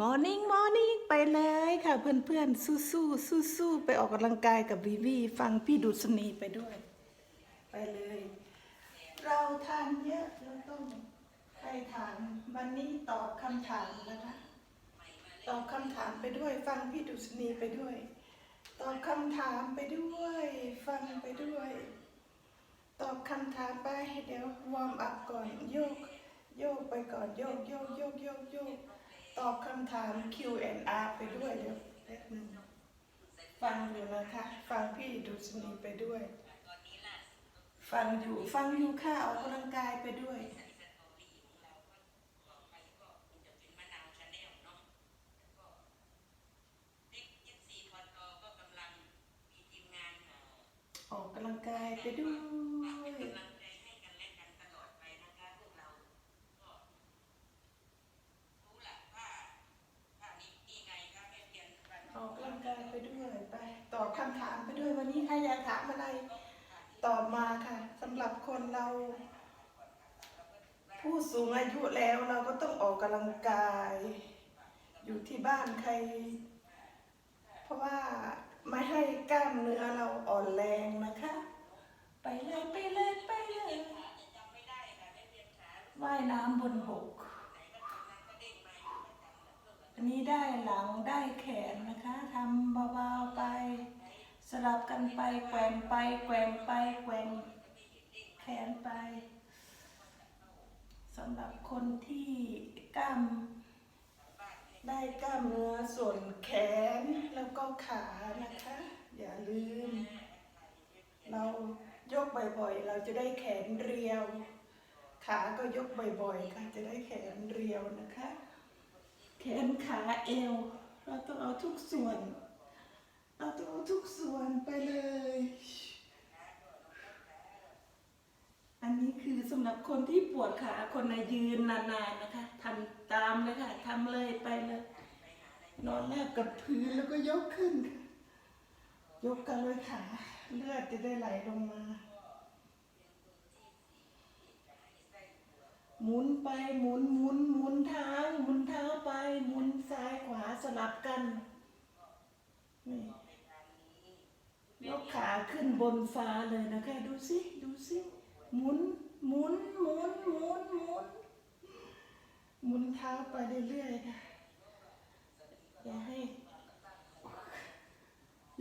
มอร์นิ่งมอร์นิ่งไปเลยค่ะเพื่อนๆ สู้สู้สู้สู้ๆไปออกกำลังกายกับวีวีฟังพี่ดุษณีไปด้วย ไปเลย เราทานเยอะเราต้องใครถามวันนี้ตอบคำถามนะคะตอบคำถามไปด้วย ฟังพี่ดุษณีไปด้วย ตอบคำถามไปด้วย ฟังไปด้วย ตอบคำถามไปเดี๋ยววอร์มอัพก่อนโยก โยกไปก่อนโยกโยกโยกโยกโยก ตอบคำถาม Q&R ไปด้วยเดี๋ยวแป๊บหนึงฟังอยู่นะคะ ฟังพี่ดุษณีไปด้วย ฟังอยู่ฟังอยู่ค่ะออกกำลังกายไปด้วยออกกำลังกายไปด้วย ออกกำลังกายไปด้วยไปตอบคำถามไปด้วยวันนี้ใครอยากถามอะไรตอบมาค่ะสำหรับคนเรา ผู้สูงอายุแล้วเราก็ต้องออกกำลังกาย อยู่ที่บ้านใคร เพราะว่าไม่ให้กล้ามเนื้อเราอ่อนแรงนะคะ ไปเลยไปเลยไปเลยว่ายน้ำบนบกอันนี้ได้หลังได้แขนนะคะทำเบาๆไป สลับกันไปแกว่งไปแกว่งไปแกว่งแขนไปสำหรับคนที่กล้ามได้กล้ามเนื้อส่วนแขนแล้วก็ขานะคะ อย่าลืม เรายกบ่อยๆ เราจะได้แขนเรียว ขาก็ยกบ่อยๆค่ะจะได้แขนเรียวนะคะ แขนขาเอว เราต้องเอาทุกส่วน เราต้องเอาทุกส่วนไปเลย อันนี้คือสำหรับคนที่ปวดขาคนไหนยืนนานๆนะคะทำตามเลยค่ะทำเลยไปเลย นอนแลบกับพื้นแล้วก็ยกขึ้น ยกกันเลยขาเลือดจะได้ไหลลงมา หมุนไปหมุนหมุนหมุนเท้าหมุนเท้าไป หมุนซ้ายขวาสลับกันนี่ กขาขึ้นบนฟ้าเลยนะคะ ดูสิดูสิหมุนหมุนหมุนหมุนหมุนหมุนเท้าไปเรื่อยๆค่ะอย่าให้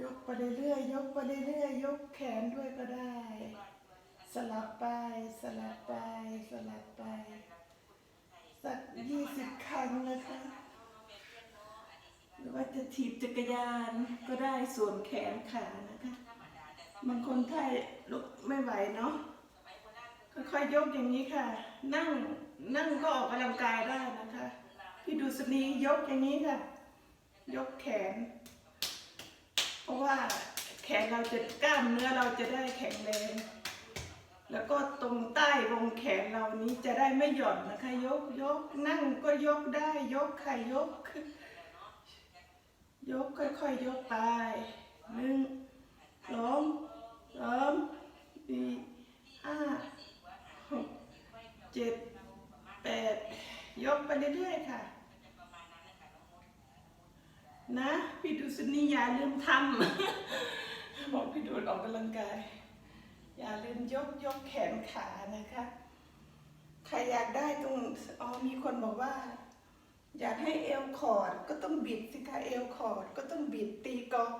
ยกไปเรื่อยๆยกไปเรื่อยๆยกแขนด้วยก็ได้ สลับไปสลับไปสลับไปสักยี่สิบครั้งนะคะหรือว่าจะถีบจักรยานก็ได้ส่วนแขนขานะคะ บางคนถ้าลุกไม่ไหวเนาะค่อยๆยกอย่างนี้ค่ะ นั่งนั่งก็ออกกำลังกายได้นะคะพี่ดูสนียกอย่างนี้ค่ะ ยกแขน เพราะว่าแขนเราจะกล้ามเนื้อเราจะได้แข็งแรงแล้วก็ตรงใต้วงแขนเรานี้จะได้ไม่หย่อนนะคะ ยกยกนั่งก็ยกได้ ยกค่ะยก ยกค่อยๆยกไปหนึ่งสอง สามสี่ห้าหกเจ็ดแปดยกไปเรื่อยๆค่ะ นะพี่ดูสนีอย่าลืมทำบอกพี่ดูดออกกำลังกาย อย่าลืมยกยกแขนขานะคะ ใครอยากได้ตรงอ๋อมีคนบอกว่า อยากให้เอวคอร์ดก็ต้องบิดสิคะเอวคอร์ดก็ต้องบิดตีกอล์ฟ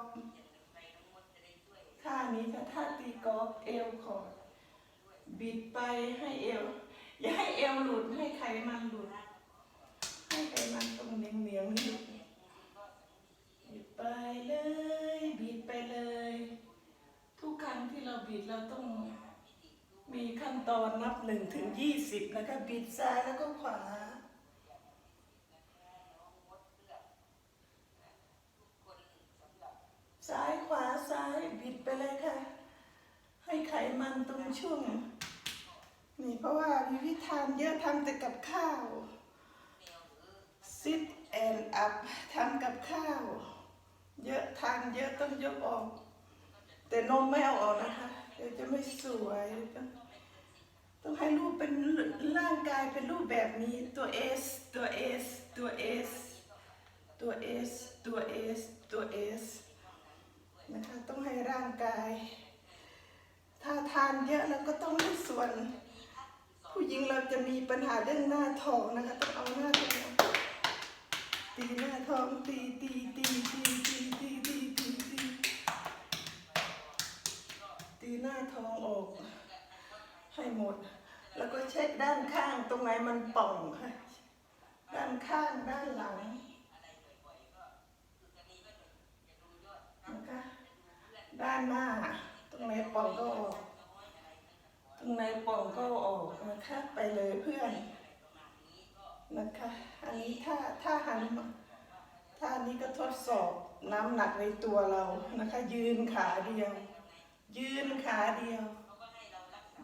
ท่านี้ค่ะท่าตีกอล์ฟเอวคอร์ดบิดไปให้เอว อย่าให้เอวหลุดให้ไขมันหลุด ให้ไขมันตรงเหนียงเหนียงหลุดบิดไปเลย บิดไปเลย ทุกครั้งที่เราบิดเราต้องมีขั้นตอนนับหนึ่งถึงยี่สิบนะคะบิดซ้ายแล้วก็ขวา ซ้ายขวาซ้ายบิดไปเลยค่ะ ให้ไข มันตรงช่วง นี่เพราะว่าวิธีทานเยอะทำแต่กับข้าว sit and up ทำกับข้าว เยอะทานเยอะต้องยกออก แต่นมไม่เอาออกนะคะเดี๋ยวจะไม่สวยต้องต้องให้รูปเป็นร่างกายเป็นรูปแบบนี้ตัว S ตัว S ตัว S S ตัว S ตัว S นะคะต้องให้ร่างกาย ถ้าทานเยอะแล้วก็ต้องให้ส่วน ผู้หญิงเราจะมีปัญหาเรื่องหน้าท้องนะคะ ต้องเอาหน้าท้องตีหน้าท้องตีตีตีตีตีตีตีตีตีตีหน้าท้องออก ให้หมด แล้วก็เช็คด้านข้างตรงไหนมันป่องค่ะด้านข้างด้านหลังนะคะด้านหน้า ตรงไหนป่องก็ออก ตรงไหนป่องก็ออกนะคะไปเลยเพื่อน นะคะ อันนี้ถ้าถ้าหันมาถ้านี้ก็ทดสอบน้ำหนักในตัวเรานะคะ ยืนขาเดียว ยืนขาเดียว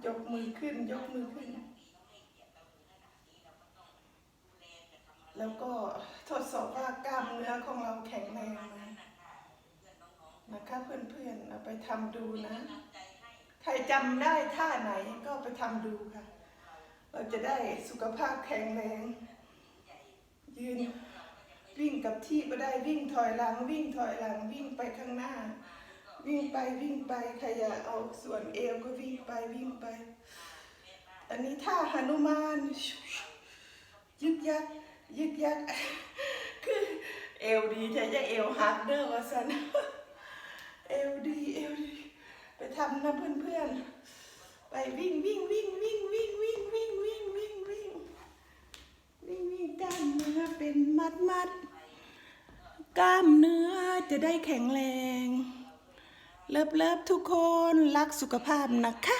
ยกมือขึ้นยกมือขึ้น แล้วก็ทดสอบว่ากล้ามเนื้อของเราแข็งแรงไหม นะคะเพื่อนๆเอาไปทำดูนะ ใครจำได้ท่าไหนก็ไปทำดูค่ะ เราจะได้สุขภาพแข็งแรง ยืนวิ่งกับที่ก็ได้วิ่งถอยหลัง วิ่งถอยหลังวิ่งไปข้างหน้า วิ่งไปวิ่งไปใครอยากเอาส่วนเอวก็วิ่งไปวิ่งไป อันนี้ท่าหนุมาน ยึกยักยึกยักคือเอวดีแต่จะเอวหักเด้อว่าสัน เอวดีเอวดี ไปทำนะเพื่อนๆ ไปวิ่งวิ่งวิ่งวิ่งวิ่งวิ่งวิ่งวิ่งวิ่งวิ่งวิ่งวิ่งกล้ามเนื้อเป็นมัดมัดกล้ามเนื้อจะได้แข็งแรง เลิฟเลิฟทุกคนรักสุขภาพนะคะ